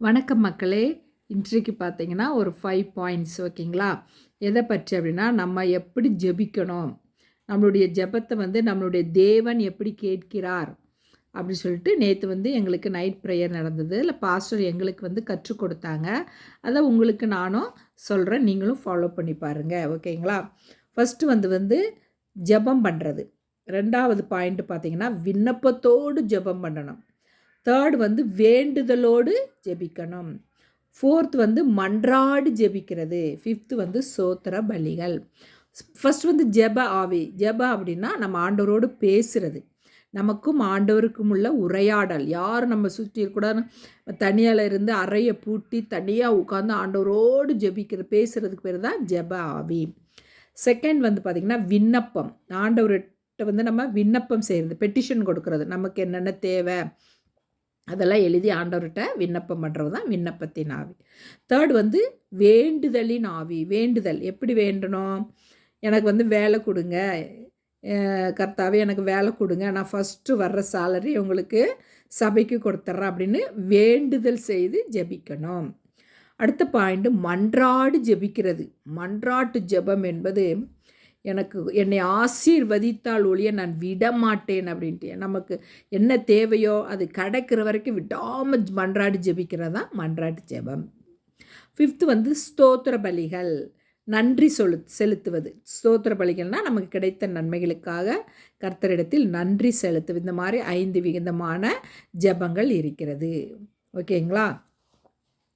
வணக்கம் மக்களே. இன்றைக்கு பார்த்தீங்கன்னா ஒரு ஃபைவ் பாயிண்ட்ஸ் ஓகேங்களா? எதை பற்றி அப்படின்னா நம்ம எப்படி ஜெபிக்கணும்? நம்மளுடைய ஜெபத்தை வந்து நம்மளுடைய தேவன் எப்படி கேட்கிறார்? அப்படின்னு சொல்லிட்டு நேற்று வந்து எங்களுக்கு நைட் ப்ரேயர் நடந்தது. இல்லை பாஸ்டர் எங்களுக்கு வந்து கற்றுக் கொடுத்தாங்க. அதை உங்களுக்கு நானும் சொல்கிறேன் நீங்களும் ஃபாலோ பண்ணி பாருங்கள் ஓகேங்களா? ஃபஸ்ட்டு வந்து வந்து ஜெபம் பண்ணுறது ரெண்டாவது பாயிண்ட் பார்த்தீங்கன்னா விண்ணப்பத்தோடு ஜெபம் பண்ணணும். தேர்ட் வந்து வேண்டுதலோடு ஜெபிக்கணும். ஃபோர்த் வந்து மன்றாடு ஜெபிக்கிறது. ஃபிஃப்த்து வந்து சோத்திர பலிகள். ஃபஸ்ட் வந்து ஜெப ஆவி. ஜெப அப்படின்னா நம்ம ஆண்டவரோடு பேசுகிறது நமக்கும் ஆண்டவருக்கும் உள்ள உரையாடல். யார் நம்ம சுற்றி கூட தனியால் இருந்து அறையை பூட்டி தனியாக உட்காந்து ஆண்டவரோடு ஜெபிக்கிற பேசுகிறதுக்கு பேர் தான் ஜெப ஆவி. செகண்ட் வந்து பார்த்திங்கன்னா விண்ணப்பம். ஆண்டவர்கிட்ட வந்து நம்ம விண்ணப்பம் செய்கிறது பெட்டிஷன் கொடுக்கறது. நமக்கு என்னென்ன தேவை? அதெல்லாம் எழுதி ஆண்டவர்கிட்ட விண்ணப்பம் பண்ணுறது தான் விண்ணப்பத்தின் ஆவி. தேர்ட் வந்து வேண்டுதலின் ஆவி. வேண்டுதல். எப்படி வேண்டணும்? எனக்கு வந்து வேலை கொடுங்க. கர்த்தாவே எனக்கு வேலை கொடுங்க. நான் ஃபஸ்ட்டு வர்ற சேலரி உங்களுக்கு சபைக்கு கொடுத்துட்றேன் அப்படின்னு வேண்டுதல் செய்து ஜெபிக்கணும். அடுத்த பாயிண்ட்டு மன்றாடு ஜெபிக்கிறது. மன்றாட்டு ஜெபம் என்பது எனக்கு என்னை ஆசீர்வதித்தால் ஒழிய நான் விட மாட்டேன் அப்படின்ட்டு. நமக்கு என்ன தேவையோ அது கிடைக்கிற வரைக்கும் விடாமல் மன்றாடி ஜெபிக்கிறது தான் மன்றாட்டு ஜெபம். ஃபிஃப்த்து வந்து ஸ்தோத்திர பலிகள். நன்றி சொலு செலுத்துவது. ஸ்தோத்திர பலிகள்னால் நமக்கு கிடைத்த நன்மைகளுக்காக கர்த்தரிடத்தில் நன்றி செலுத்துவது. இந்த மாதிரி ஐந்து விகிதமான ஜபங்கள் இருக்கிறது. ஓகேங்களா?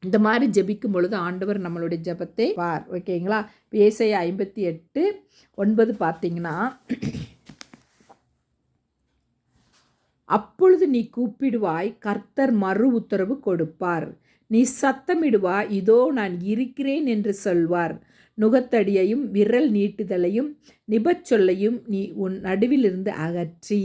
இந்த மாதிரி ஜெபிக்கும் பொழுது ஆண்டவர் நம்மளுடைய ஜெபத்தை பார். ஓகேங்களா? ஏசை ஐம்பத்தி எட்டு ஒன்பது பார்த்தீங்கன்னா அப்பொழுது நீ கூப்பிடுவாய் கர்த்தர் மறு உத்தரவு கொடுப்பார். நீ சத்தமிடுவா இதோ நான் இருக்கிறேன் என்று சொல்வார். நுகத்தடியையும் விரல் நீட்டுதலையும் நிபச்சொல்லையும் நீ உன் நடுவிலிருந்து அகற்றி.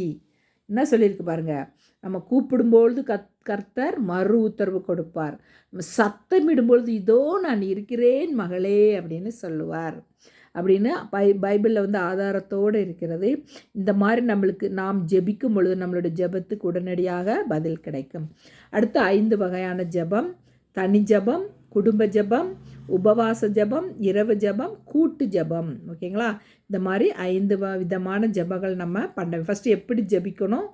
என்ன சொல்லியிருக்கு பாருங்க? நம்ம கூப்பிடும்பொழுது கத் கர்த்தர் மறு உத்தரவு கொடுப்பார். நம்ம சத்தமிடும்பொழுது இதோ நான் இருக்கிறேன் மகளே அப்படின்னு சொல்லுவார். அப்படின்னு பை பைபிளில் வந்து ஆதாரத்தோடு இருக்கிறது. இந்த மாதிரி நம்மளுக்கு நாம் ஜெபிக்கும் பொழுது நம்மளுடைய ஜெபத்துக்கு உடனடியாக பதில் கிடைக்கும். அடுத்து ஐந்து வகையான ஜெபம். தனி ஜபம் குடும்ப ஜபம் உபவாச ஜபம் இரவு ஜபம் கூட்டு ஜபம். ஓகேங்களா? இந்த மாதிரி ஐந்து விதமான ஜபங்கள் நம்ம பண்ண ஃபஸ்ட்டு எப்படி ஜபிக்கணும்?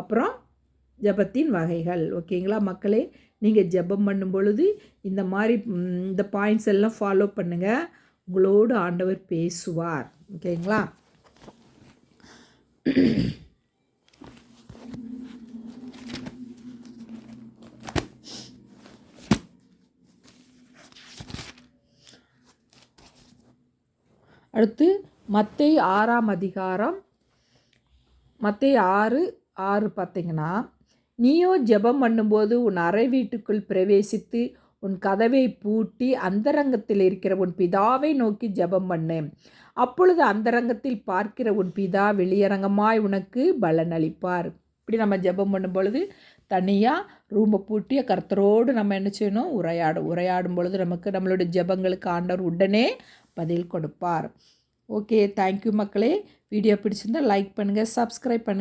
அப்புறம் ஜபத்தின் வகைகள். ஓகேங்களா மக்களே? நீங்கள் ஜபம் பண்ணும் பொழுது இந்த மாதிரி இந்த பாயிண்ட்ஸ் எல்லாம் ஃபாலோ பண்ணுங்கள் உங்களோடு ஆண்டவர் பேசுவார். ஓகேங்களா? அடுத்து மத்தை ஆறாம் அதிகாரம். மத்தை ஆறு ஆறு பார்த்திங்கன்னா நீயோ ஜெபம் பண்ணும்போது உன் அறை வீட்டுக்குள் பிரவேசித்து உன் கதவை பூட்டி அந்தரங்கத்தில் இருக்கிற உன் பிதாவை நோக்கி ஜெபம் பண்ணு. அப்பொழுது அந்தரங்கத்தில் பார்க்கிற உன் பிதா வெளியரங்கமாய் உனக்கு பலன் அளிப்பார் இப்படி நம்ம ஜெபம் பண்ணும் பொழுது தனியாக ரூமை பூட்டிய கர்த்தரோடு நம்ம என்ன செய்யணும்? உரையாடும் உரையாடும் பொழுது நமக்கு நம்மளுடைய ஜெபங்களுக்கு ஆண்டவர் உடனே பதில் கொடுப்பார். ஓகே தேங்க்யூ மக்களே. வீடியோ பிடிச்சிருந்தால் லைக் பண்ணுங்கள் சப்ஸ்கிரைப் பண்ணுங்கள்